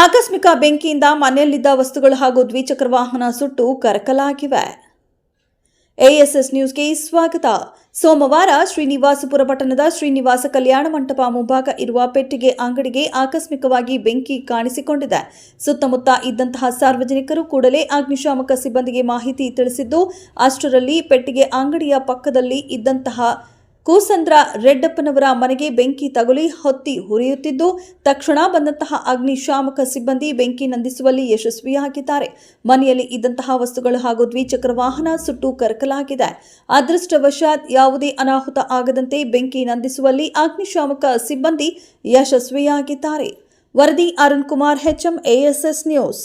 ಆಕಸ್ಮಿಕ ಬೆಂಕಿಯಿಂದ ಮನೆಯಲ್ಲಿದ್ದ ವಸ್ತುಗಳು ಹಾಗೂ ದ್ವಿಚಕ್ರ ವಾಹನ ಸುಟ್ಟು ಕರಕಲಾಗಿವೆ. ಎಎಸ್ಎಸ್ ನ್ಯೂಸ್ಗೆ ಸ್ವಾಗತ. ಸೋಮವಾರ ಶ್ರೀನಿವಾಸಪುರ ಪಟ್ಟಣದ ಶ್ರೀನಿವಾಸ ಕಲ್ಯಾಣ ಮಂಟಪ ಮುಂಭಾಗ ಇರುವ ಪೆಟ್ಟಿಗೆ ಅಂಗಡಿಗೆ ಆಕಸ್ಮಿಕವಾಗಿ ಬೆಂಕಿ ಕಾಣಿಸಿಕೊಂಡಿದೆ. ಸುತ್ತಮುತ್ತ ಇದ್ದಂತಹ ಸಾರ್ವಜನಿಕರು ಕೂಡಲೇ ಅಗ್ನಿಶಾಮಕ ಸಿಬ್ಬಂದಿಗೆ ಮಾಹಿತಿ ತಿಳಿಸಿದ್ದು, ಅಷ್ಟರಲ್ಲಿ ಪೆಟ್ಟಿಗೆ ಅಂಗಡಿಯ ಪಕ್ಕದಲ್ಲಿ ಇದ್ದಂತಹ ಕೂಸಂದ್ರ ರೆಡ್ಡಪ್ಪನವರ ಮನೆಗೆ ಬೆಂಕಿ ತಗುಲಿ ಹೊತ್ತಿ ಹುರಿಯುತ್ತಿದ್ದು, ತಕ್ಷಣ ಬಂದಂತಹ ಅಗ್ನಿಶಾಮಕ ಸಿಬ್ಬಂದಿ ಬೆಂಕಿ ನಂದಿಸುವಲ್ಲಿ ಯಶಸ್ವಿಯಾಗಿದ್ದಾರೆ. ಮನೆಯಲ್ಲಿ ಇದ್ದಂತಹ ವಸ್ತುಗಳು ಹಾಗೂ ದ್ವಿಚಕ್ರ ವಾಹನ ಸುಟ್ಟು ಕರಕಲಾಗಿದೆ. ಅದೃಷ್ಟವಶಾತ್ ಯಾವುದೇ ಅನಾಹುತ ಆಗದಂತೆ ಬೆಂಕಿ ನಂದಿಸುವಲ್ಲಿ ಅಗ್ನಿಶಾಮಕ ಸಿಬ್ಬಂದಿ ಯಶಸ್ವಿಯಾಗಿದ್ದಾರೆ. ವರದಿ Arun Kumar HM ASS news.